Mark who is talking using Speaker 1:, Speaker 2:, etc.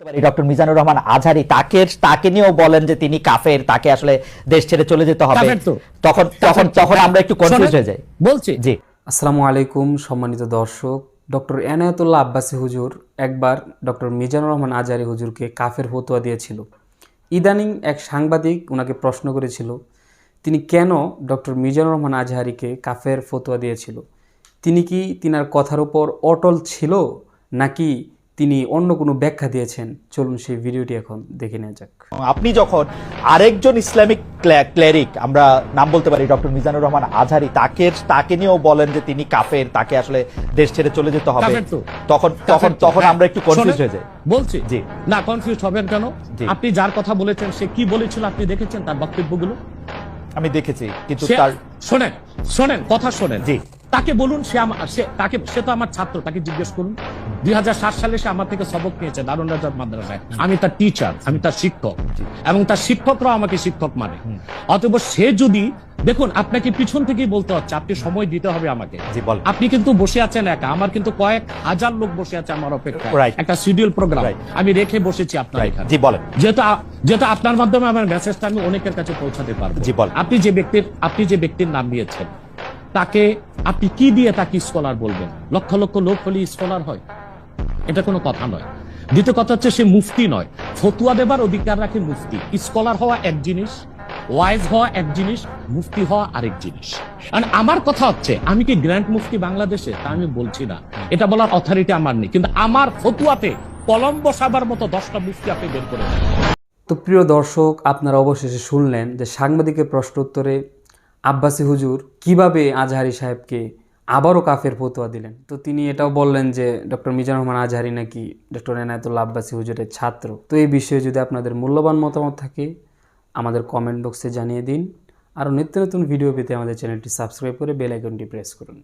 Speaker 1: Doctor Mizanur Rahman Azhari তাকে তাকে নিয়েও বলেন যে তিনি কাফের তাকে আসলে দেশ ছেড়ে চলে যেতে হবে। তখন তখন তখন আমরা একটু কনফিউজ হয়ে যাই।
Speaker 2: বলছি।
Speaker 1: জি।
Speaker 3: আসসালামু আলাইকুম সম্মানিত দর্শক। ডক্টর এনায়েতুল্লাহ আব্বাসী হুজুর একবার ডক্টর মিজানুর রহমান আজারি হুজুরকে কাফের ফতোয়া দিয়েছিল। ইদানিং এক সাংবাদিক ওনাকে প্রশ্ন করেছিল তিনি কেন ডক্টর মিজানুর রহমান আজহারিকে কাফের ফতোয়া দিয়েছিল? তিনি কি তিনার কথার উপর অটল ছিল নাকি তিনি অন্য কোনো ব্যাখ্যা দিয়েছেন। চলুন সেই ভিডিওটি এখন দেখে নেওয়া যাক।
Speaker 1: আপনি যখন আরেকজন ইসলামিক ক্লেরিক আমরা নাম বলতে পারি ডক্টর মিজানুর রহমান আজহারি তাকে তাকে নিয়েও বলেন যে তিনি কাফের তাকে আসলে দেশ ছেড়ে চলে যেতে হবে। তখন তখন তখন
Speaker 2: হ্যাঁ।
Speaker 1: আমরা একটু কনফিউজ হয়ে যাই।
Speaker 2: বলছি।
Speaker 1: জি।
Speaker 2: না কনফিউজ হবেন কেন? আপনি যার কথা বলেছেন সে কি বলেছিল আপনি দেখেছেন তার বক্তব্যগুলো?
Speaker 1: আমি দেখেছি কিন্তু তার
Speaker 2: শোনেন শোনেন কথা শোনেন।
Speaker 1: জি।
Speaker 2: তাকে বলুন সে সে তাকে সে তো আমার ছাত্র তাকে জিজ্ঞেস করুন। দুই সালে সে আমার থেকে সবক নিয়েছে দারুণ রাজার মাদ্রাসায়। আমি তার টিচার আমি তার শিক্ষক এবং তার শিক্ষকরাও আমাকে শিক্ষক মানে। অতএব সে যদি দেখুন আপনাকে পিছন থেকেই বলতে হচ্ছে আপনি সময় দিতে হবে আমাকে। আপনি কিন্তু বসে আছেন একা আমার কিন্তু কয়েক হাজার লোক বসে আছে আমার অপেক্ষায়। একটা শিডিউল প্রোগ্রাম আমি রেখে বসেছি আপনার এখানে।
Speaker 1: জি বলেন।
Speaker 2: যেহেতু যেহেতু আপনার মাধ্যমে আমার মেসেজটা আমি অনেকের কাছে পৌঁছাতে পারব।
Speaker 1: জি, বলেন।
Speaker 2: আপনি যে ব্যক্তির আপনি যে ব্যক্তির নাম দিয়েছেন তাকে আপনি কি দিয়ে তাকে স্কলার বলবেন? লক্ষ লক্ষ লোক হলে স্কলার হয়। এটা কোনো কথা নয়। দ্বিতীয় কথা হচ্ছে সে মুফতি নয়। ফতুয়া দেবার অধিকার রাখে মুফতি। স্কলার হওয়া এক জিনিস ওয়াইজ হওয়া এক জিনিস, মুফতি হওয়া আরেক জিনিস। আর আমার কথা হচ্ছে, আমি কি গ্র্যান্ড মুফতি বাংলাদেশে? তা আমি বলছি না। এটা বলার অথরিটি আমার নেই। কিন্তু আমার ফতুয়াতে কলম বসাবার মতো দশটা মুফতি আপনি বের করে
Speaker 3: তো প্রিয় দর্শক, আপনারা অবশেষে শুনলেন যে সাংবাদিকের প্রশ্ন উত্তরে আব্বাসী হুজুর কীভাবে আজহারি সাহেবকে আবারও কাফের ফতোয়া দিলেন? তো তিনি এটাও বললেন যে, ডক্টর মিজান রহমান আজহারি নাকি ডক্টর এনায়তুল্লাহ আব্বাসী হুজুরের ছাত্র? তো এই বিষয়ে যদি আপনাদের মূল্যবান মতামত থাকে, আমাদের কমেন্ট বক্সে জানিয়ে দিন। আরও নিত্য নতুন ভিডিও পেতে আমাদের চ্যানেলটি সাবস্ক্রাইব করে বেল আইকনটি প্রেস করুন।